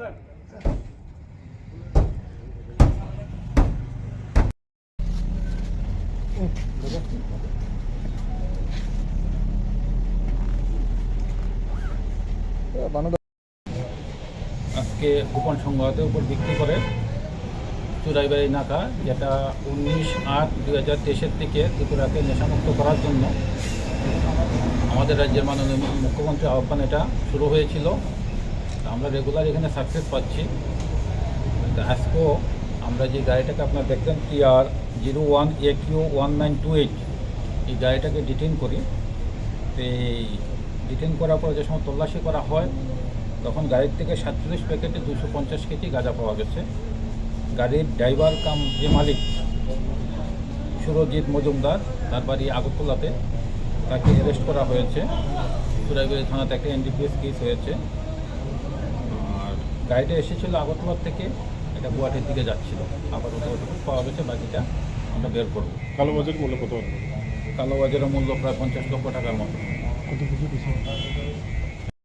আজকে গোপন সংবাদের উপর ভিত্তি করে চুরাইবাড়ি নাকা, যেটা উনিশ আট দুই হাজার তেইশের থেকে ত্রিপুরাকে নেশামুক্ত করার জন্য আমাদের রাজ্যের মাননীয় মুখ্যমন্ত্রী আহ্বান এটা শুরু হয়েছিল। আমরা রেগুলার এখানে সাকসেস পাচ্ছি। আজকেও আমরা যে গাড়িটাকে আপনার দেখলেন TR zero one A Q one nine two eight এই গাড়িটাকে ডিটেন করি। তো এই ডিটেন করার পর যে সময় তল্লাশি করা হয়, তখন গাড়ির থেকে সাতচল্লিশ প্যাকেটে দুশো পঞ্চাশ কেজি গাঁজা পাওয়া গেছে। গাড়ির ড্রাইভার কাম যে মালিক, সুরজিৎ মজুমদার, তার বাড়ি আগরতলাতে, তাকে অ্যারেস্ট করা হয়েছে। সুরাইবাড়ি থানাতে একটা এনডিপিএস কেস হয়েছে। গাড়িটা এসেছিল আগরতলার থেকে এটা গুয়াহাটির দিকে যাচ্ছিল। আবার ওটা পাওয়া গেছে বাকিটা আমরা বের করব। কালোবাজার মূল্য কত কালোবাজারের মূল্য প্রায় পঞ্চাশ লক্ষ টাকার মতো।